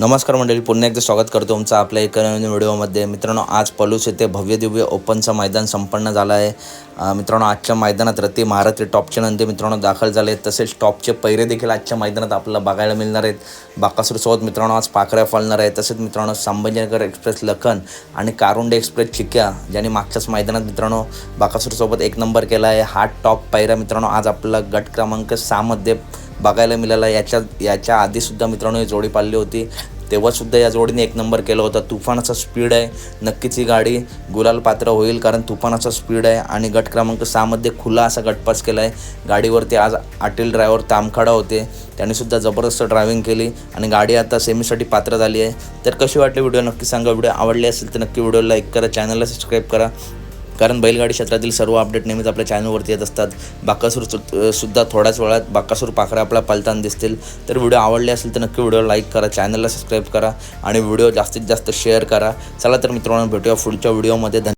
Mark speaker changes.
Speaker 1: नमस्कार मंडळी पुन्हा एकदा स्वागत करतो तुमचं आपल्या एका नवीन व्हिडिओमध्ये. मित्रांनो आज पलूस येथे भव्य दिव्य ओपनचं मैदान संपन्न झालं आहे. मित्रांनो आजच्या मैदानात रती महारात्री टॉपचे नंदी मित्रांनो दाखल झाले आहेत. तसेच टॉपचे पैरे देखील आजच्या मैदानात आपल्याला बघायला मिळणार आहेत. बाकासूरसोबत मित्रांनो आज पाखऱ्या फळणार आहे. तसेच मित्रांनो संभाजीनगर एक्सप्रेस लखन आणि कारुंडे एक्सप्रेस चिक्या ज्यांनी मागच्याच मैदानात मित्रांनो बाकासूरसोबत एक नंबर केला आहे. हा टॉप पैरा मित्रांनो आज आपला गट क्रमांक सहामध्ये बघायला मिळाला. याच्या याच्या आधीसुद्धा मित्रांनो ही जोडी पाळली होती. तेव्हासुद्धा या जोडीने एक नंबर केला होता. तुफानाचा स्पीड आहे. नक्कीच ही गाडी गुलाल पात्र होईल कारण तुफानाचा स्पीड आहे आणि गट क्रमांक सहामध्ये खुला असा गटपास केला आहे गाडीवरती आज आटील ड्रायव्हर तामखाडा होते. त्यांनीसुद्धा जबरदस्त ड्रायव्हिंग केली आणि गाडी आता सेमीसाठी पात्र झाली आहे. तर कशी वाटली व्हिडिओ नक्की सांगा. व्हिडिओ आवडली असेल तर नक्की व्हिडिओ लाईक करा. चॅनलला सबस्क्राईब करा. कारण बैलगाडी क्षेत्रातील सर्व अपडेट नेहमीच आपल्या चॅनलवरती येत असतात. बाकासूर सु- सुद्धा थोड्याच वेळात बाकासूर पाखरा आपला पलताना दिसतील. तर व्हिडिओ आवडले असेल तर नक्की व्हिडिओ लाईक करा चॅनलला सबस्क्राईब करा आणि व्हिडिओ जास्तीत जास्त शेअर करा. चला तर मित्रांनो भेटूया पुढच्या व्हिडिओमध्ये. धन्यवाद.